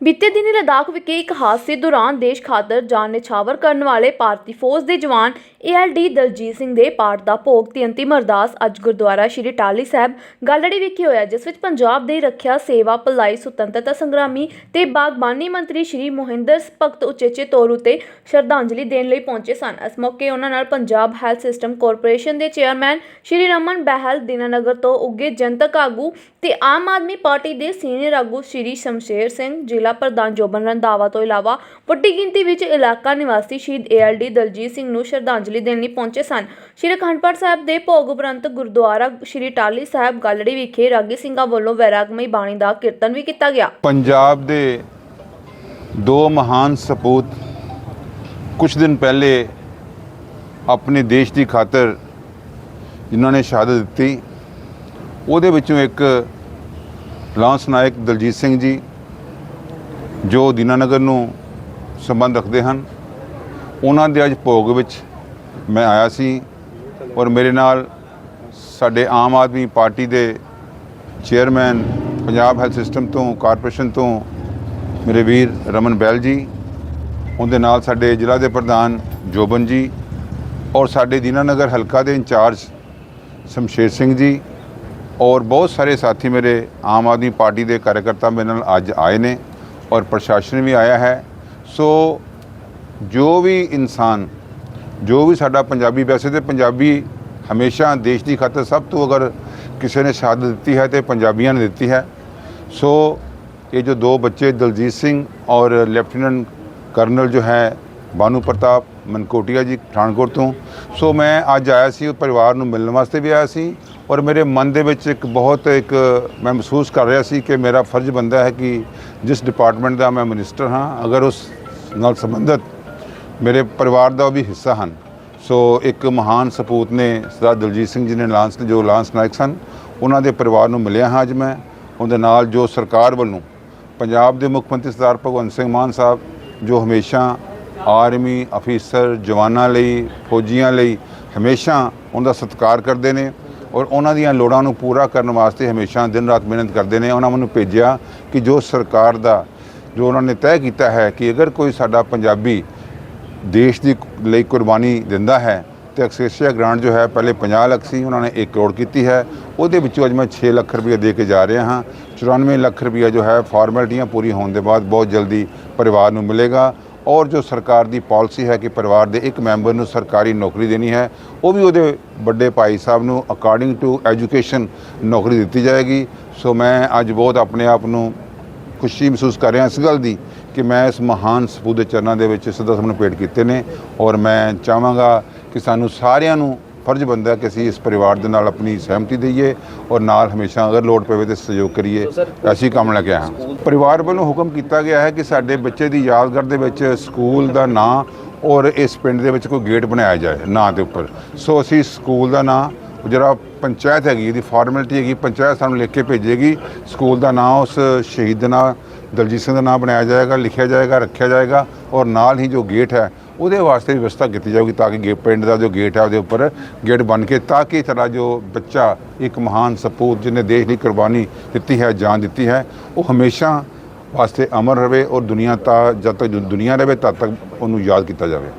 ਬੀਤੇ ਦਿਨੀ ਲਦਾਖ ਵਿਖੇ ਇੱਕ ਹਾਦਸੇ ਦੌਰਾਨ ਦੇਸ਼ ਖਾਤਰ ਜਾਨ ਨਿਛਾਵਰ ਕਰਨ ਵਾਲੇ ਭਾਰਤੀ ਫੌਜ ਦੇ ਜਵਾਨ ਏਐਲਡੀ ਦਲਜੀਤ ਸਿੰਘ ਦੇ ਪਾਠ ਦਾ ਭੋਗ ਤੇ ਅੰਤਿਮ ਅਰਦਾਸ ਅੱਜ ਗੁਰਦੁਆਰਾ ਸ਼੍ਰੀ ਟਾਲੀ ਸਾਹਿਬ ਗਾਲੜੀ ਵਿਖੇ ਹੋਇਆ, ਜਿਸ ਵਿੱਚ ਪੰਜਾਬ ਦੇ ਰੱਖਿਆ ਸੇਵਾ ਭਲਾਈ ਸੁਤੰਤਰਤਾ ਸੰਗਰਾਮੀ ਤੇ ਬਾਗਬਾਨੀ ਮੰਤਰੀ ਸ਼੍ਰੀ ਮੋਹਿੰਦਰ ਭਗਤ ਉਚੇਚੇ ਤੌਰ ਉਤੇ ਸ਼ਰਧਾਂਜਲੀ ਦੇਣ ਲਈ ਪਹੁੰਚੇ ਸਨ। ਇਸ ਮੌਕੇ ਉਹਨਾਂ ਨਾਲ ਪੰਜਾਬ ਹੈਲਥ ਸਿਸਟਮ ਕਾਰਪੋਰੇਸ਼ਨ ਦੇ ਚੇਅਰਮੈਨ ਸ਼੍ਰੀ ਰਮਨ ਬਹਿਲ, ਦੀਨਾਨਗਰ ਤੋਂ ਉੱਗੇ ਜਨਤਕ ਆਗੂ ਤੇ ਆਮ ਆਦਮੀ ਪਾਰਟੀ ਦੇ ਸੀਨੀਅਰ ਆਗੂ ਸ਼੍ਰੀ ਸ਼ਮਸ਼ੇਰ ਸਿੰਘ, ਜ਼ਿਲ੍ਹਾ ਪ੍ਰਧਾਨ ਜੋਬਨ ਰੰਧਾਵਾ ਤੋਂ ਇਲਾਵਾ ਵੱਡੀ ਗਿਣਤੀ ਵਿੱਚ ਇਲਾਕਾ ਨਿਵਾਸੀ ਸ਼ਹੀਦ ਏਐਲਡੀ ਦਲਜੀਤ ਸਿੰਘ ਨੂੰ ਸ਼ਰਧਾਂਜਲੀ ਦੇਣ ਲਈ ਪਹੁੰਚੇ ਸਨ। ਸ਼੍ਰੀ ਅਖੰਡ ਪਾਠ ਸਾਹਿਬ ਦੇ ਭੋਗ ਉਪਰੰਤ ਗੁਰਦੁਆਰਾ ਸ਼੍ਰੀ ਟਾਲੀ ਸਾਹਿਬ ਗਾਲੜੀ ਵਿਖੇ ਰਾਗੀ ਸਿੰਘਾਂ ਵੱਲੋਂ ਵੈਰਾਗਮਈ ਬਾਣੀ ਦਾ ਕੀਰਤਨ ਵੀ ਕੀਤਾ ਗਿਆ। ਪੰਜਾਬ ਦੇ ਦੋ ਮਹਾਨ ਸਪੂਤ ਕੁਝ ਦਿਨ ਪਹਿਲੇ ਆਪਣੇ ਦੇਸ਼ ਦੀ ਖਾਤਰ ਜਿਨ੍ਹਾਂ ਨੇ ਸ਼ਹਾਦਤ ਦਿੱਤੀ, ਉਹਦੇ ਵਿੱਚੋਂ ਇੱਕ ਲਾਂਸ ਨਾਇਕ ਦਲਜੀਤ ਸਿੰਘ ਜੀ ਜੋ ਦੀਨਾਨਗਰ ਨੂੰ ਸੰਬੰਧ ਰੱਖਦੇ ਹਨ, ਉਹਨਾਂ ਦੇ ਅੱਜ ਭੋਗ ਵਿੱਚ ਮੈਂ ਆਇਆ ਸੀ ਔਰ ਮੇਰੇ ਨਾਲ ਸਾਡੇ ਆਮ ਆਦਮੀ ਪਾਰਟੀ ਦੇ ਚੇਅਰਮੈਨ, ਪੰਜਾਬ ਹੈਲਥ ਸਿਸਟਮ ਤੋਂ, ਕਾਰਪੋਰੇਸ਼ਨ ਤੋਂ ਮੇਰੇ ਵੀਰ ਰਮਨ ਬੈਲ ਜੀ, ਉਹਦੇ ਨਾਲ ਸਾਡੇ ਜ਼ਿਲ੍ਹਾ ਦੇ ਪ੍ਰਧਾਨ ਜੋਬਨ ਜੀ ਔਰ ਸਾਡੇ ਦੀਨਾਨਗਰ ਹਲਕਾ ਦੇ ਇੰਚਾਰਜ ਸ਼ਮਸ਼ੇਰ ਸਿੰਘ ਜੀ ਔਰ ਬਹੁਤ ਸਾਰੇ ਸਾਥੀ ਮੇਰੇ ਆਮ ਆਦਮੀ ਪਾਰਟੀ ਦੇ ਕਾਰਜਕਰਤਾ ਮੇਰੇ ਨਾਲ ਅੱਜ ਆਏ ਨੇ। ਔਰ ਪ੍ਰਸ਼ਾਸਨ ਵੀ ਆਇਆ ਹੈ। ਸੋ ਜੋ ਵੀ ਇਨਸਾਨ, ਜੋ ਵੀ ਸਾਡਾ ਪੰਜਾਬੀ, ਵੈਸੇ ਤੇ ਪੰਜਾਬੀ ਹਮੇਸ਼ਾ ਦੇਸ਼ ਦੀ ਖਾਤਰ ਸਭ ਤੋਂ ਅਗਰ ਕਿਸੇ ਨੇ ਸ਼ਹਾਦਤ ਦਿੱਤੀ ਹੈ ਤੇ ਪੰਜਾਬੀਆਂ ਨੇ ਦਿੱਤੀ ਹੈ। ਸੋ ਇਹ ਜੋ ਦੋ ਬੱਚੇ, ਦਲਜੀਤ ਸਿੰਘ ਔਰ ਲੈਫਟੀਨੈਂਟ ਕਰਨਲ ਜੋ ਹੈ, ਬਾਨੂ ਪ੍ਰਤਾਪ ਮਨਕੋਟੀਆ ਜੀ, ਪਠਾਨਕੋਟ ਤੋਂ। ਸੋ ਮੈਂ ਅੱਜ ਆਇਆ ਸੀ, ਉਹ ਪਰਿਵਾਰ ਨੂੰ ਮਿਲਣ ਵਾਸਤੇ ਵੀ ਆਇਆ ਸੀ। ਔਰ ਮੇਰੇ ਮਨ ਦੇ ਵਿੱਚ ਇੱਕ ਬਹੁਤ ਇੱਕ ਮੈਂ ਮਹਿਸੂਸ ਕਰ ਰਿਹਾ ਸੀ ਕਿ ਮੇਰਾ ਫਰਜ਼ ਬਣਦਾ ਹੈ ਕਿ ਜਿਸ ਡਿਪਾਰਟਮੈਂਟ ਦਾ ਮੈਂ ਮਿਨਿਸਟਰ ਹਾਂ, ਅਗਰ ਉਸ ਨਾਲ ਸੰਬੰਧਿਤ ਮੇਰੇ ਪਰਿਵਾਰ ਦਾ ਉਹ ਵੀ ਹਿੱਸਾ ਹਨ। ਸੋ ਇੱਕ ਮਹਾਨ ਸਪੂਤ ਨੇ ਸਰਦਾਰ ਦਲਜੀਤ ਸਿੰਘ ਜੀ ਨੇ, ਲਾਂਸ ਜੋ ਲਾਂਸ ਨਾਇਕ ਸਨ, ਉਹਨਾਂ ਦੇ ਪਰਿਵਾਰ ਨੂੰ ਮਿਲਿਆ ਹਾਂ ਅੱਜ ਮੈਂ। ਉਹਦੇ ਨਾਲ ਜੋ ਸਰਕਾਰ ਵੱਲੋਂ ਪੰਜਾਬ ਦੇ ਮੁੱਖ ਮੰਤਰੀ ਸਰਦਾਰ ਭਗਵੰਤ ਸਿੰਘ ਮਾਨ ਸਾਹਿਬ, ਜੋ ਹਮੇਸ਼ਾ ਆਰਮੀ ਅਫੀਸਰ ਜਵਾਨਾਂ ਲਈ, ਫੌਜੀਆਂ ਲਈ ਹਮੇਸ਼ਾ ਉਹਦਾ ਸਤਿਕਾਰ ਕਰਦੇ ਨੇ ਔਰ ਉਹਨਾਂ ਦੀਆਂ ਲੋੜਾਂ ਨੂੰ ਪੂਰਾ ਕਰਨ ਵਾਸਤੇ ਹਮੇਸ਼ਾ ਦਿਨ ਰਾਤ ਮਿਹਨਤ ਕਰਦੇ ਨੇ। ਉਹਨਾਂ ਮੈਨੂੰ ਭੇਜਿਆ ਕਿ ਜੋ ਸਰਕਾਰ ਦਾ, ਜੋ ਉਹਨਾਂ ਨੇ ਤੈਅ ਕੀਤਾ ਹੈ ਕਿ ਅਗਰ ਕੋਈ ਸਾਡਾ ਪੰਜਾਬੀ ਦੇਸ਼ ਦੀ ਲਈ ਕੁਰਬਾਨੀ ਦਿੰਦਾ ਹੈ, ਤੇ ਐਕਸੇਸੀਆ ਗ੍ਰਾਂਟ ਜੋ ਹੈ ਪਹਿਲੇ 50 ਲੱਖ ਸੀ, ਉਹਨਾਂ ਨੇ 1 ਕਰੋੜ ਕੀਤੀ ਹੈ। ਉਹਦੇ ਵਿੱਚੋਂ ਅੱਜ ਮੈਂ 6 ਲੱਖ ਰੁਪਏ ਦੇ ਕੇ ਜਾ ਰਿਹਾ ਹਾਂ। 94 ਲੱਖ ਰੁਪਏ ਜੋ ਹੈ ਫਾਰਮੈਲਿਟੀਆਂ ਪੂਰੀ ਹੋਣ ਦੇ ਬਾਅਦ ਬਹੁਤ ਜਲਦੀ ਪਰਿਵਾਰ ਨੂੰ ਮਿਲੇਗਾ। ਔਰ ਜੋ ਸਰਕਾਰ ਦੀ ਪਾਲਿਸੀ ਹੈ ਕਿ ਪਰਿਵਾਰ ਦੇ ਇੱਕ ਮੈਂਬਰ ਨੂੰ ਸਰਕਾਰੀ ਨੌਕਰੀ ਦੇਣੀ ਹੈ, ਉਹ ਵੀ ਉਹਦੇ ਵੱਡੇ ਭਾਈ ਸਾਹਿਬ ਨੂੰ ਅਕਾਰਡਿੰਗ ਟੂ ਐਜੂਕੇਸ਼ਨ ਨੌਕਰੀ ਦਿੱਤੀ ਜਾਏਗੀ। ਸੋ ਮੈਂ ਅੱਜ ਬਹੁਤ ਆਪਣੇ ਆਪ ਨੂੰ ਖੁਸ਼ੀ ਮਹਿਸੂਸ ਕਰ ਰਿਹਾ ਇਸ ਗੱਲ ਦੀ ਕਿ ਮੈਂ ਇਸ ਮਹਾਨ ਸਪੂਤ ਦੇ ਚਰਨਾਂ ਦੇ ਵਿੱਚ ਸਦਾ ਸਾਹਮਣੇ ਭੇਟ ਕੀਤੇ ਨੇ ਔਰ ਮੈਂ ਚਾਹਾਂਗਾ ਕਿ ਸਾਨੂੰ ਸਾਰਿਆਂ ਨੂੰ ਫਰਜ਼ ਬਣਦਾ ਕਿ ਅਸੀਂ ਇਸ ਪਰਿਵਾਰ ਦੇ ਨਾਲ ਆਪਣੀ ਸਹਿਮਤੀ ਦਈਏ ਔਰ ਨਾਲ ਹਮੇਸ਼ਾ ਅਗਰ ਲੋੜ ਪਵੇ ਤੇ ਸਹਿਯੋਗ ਕਰੀਏ ਅਸੀਂ ਕੰਮ ਲੈ ਕੇ ਆਏ ਹਾਂ। ਪਰਿਵਾਰ ਵੱਲੋਂ ਹੁਕਮ ਕੀਤਾ ਗਿਆ ਹੈ ਕਿ ਸਾਡੇ ਬੱਚੇ ਦੀ ਯਾਦਗਾਰ ਦੇ ਵਿੱਚ ਸਕੂਲ ਦਾ ਨਾਂ ਔਰ ਇਸ ਪਿੰਡ ਦੇ ਵਿੱਚ ਕੋਈ ਗੇਟ ਬਣਾਇਆ ਜਾਏ ਨਾਂ ਦੇ ਉੱਪਰ। ਸੋ ਅਸੀਂ ਸਕੂਲ ਦਾ ਨਾਂ ਜਿਹੜਾ ਪੰਚਾਇਤ ਹੈਗੀ ਇਹਦੀ ਫਾਰਮੈਲਿਟੀ ਹੈਗੀ ਪੰਚਾਇਤ ਸਾਨੂੰ ਲਿਖ ਕੇ ਭੇਜੇਗੀ। ਸਕੂਲ ਦਾ ਨਾਂ ਉਸ ਸ਼ਹੀਦ ਦਾ ਨਾਂ ਦਲਜੀਤ ਸਿੰਘ ਦਾ ਨਾਮ ਬਣਾਇਆ ਜਾਏਗਾ ਲਿਖਿਆ ਜਾਏਗਾ ਰੱਖਿਆ ਜਾਏਗਾ ਔਰ ਨਾਲ ਹੀ ਜੋ ਗੇਟ ਹੈ ਉਹਦੇ ਵਾਸਤੇ ਵੀ ਵਿਵਸਥਾ ਕੀਤੀ ਜਾਊਗੀ ਤਾਂ ਕਿ ਗੇ ਪਿੰਡ ਦਾ ਜੋ ਗੇਟ ਹੈ ਉਹਦੇ ਉੱਪਰ ਗੇਟ ਬਣ ਕੇ ਤਾਂ ਕਿ ਸਾਡਾ ਜੋ ਬੱਚਾ, ਇੱਕ ਮਹਾਨ ਸਪੂਤ ਜਿਹਨੇ ਦੇਸ਼ ਲਈ ਕੁਰਬਾਨੀ ਦਿੱਤੀ ਹੈ, ਜਾਨ ਦਿੱਤੀ ਹੈ, ਉਹ ਹਮੇਸ਼ਾ ਵਾਸਤੇ ਅਮਰ ਰਹੇ ਔਰ ਦੁਨੀਆ ਤਾਂ ਜਦ ਤੱਕ ਦੁਨੀਆ ਰਹੇ, ਤਦ ਤੱਕ ਉਹਨੂੰ ਯਾਦ ਕੀਤਾ ਜਾਵੇ।